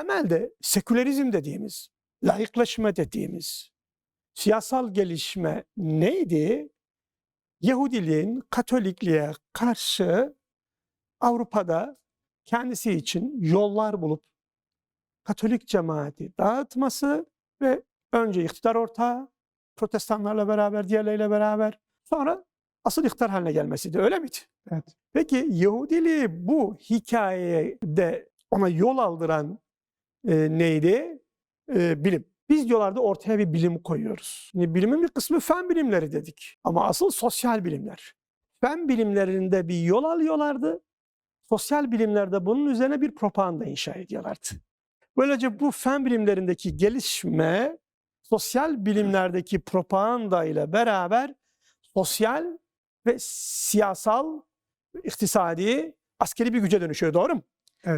temelde sekülerizm dediğimiz, layıklaşma dediğimiz siyasal gelişme neydi? Yahudiliğin Katolikliğe karşı Avrupa'da kendisi için yollar bulup Katolik cemaati dağıtması ve önce iktidar ortağı, protestanlarla beraber, diğerleriyle beraber sonra asıl iktidar haline gelmesiydi. Öyle miydi? Evet. Peki Yahudiliği bu hikayede ona yol aldıran e, neydi? E, bilim. Biz diyorlardı ortaya bir bilim koyuyoruz. Şimdi bilimin bir kısmı fen bilimleri dedik. Ama asıl sosyal bilimler. Fen bilimlerinde bir yol alıyorlardı. Sosyal bilimlerde bunun üzerine bir propaganda inşa ediyorlardı. Böylece bu fen bilimlerindeki gelişme sosyal bilimlerdeki propaganda ile beraber sosyal ve siyasal, iktisadi, askeri bir güce dönüşüyor. Doğru mu?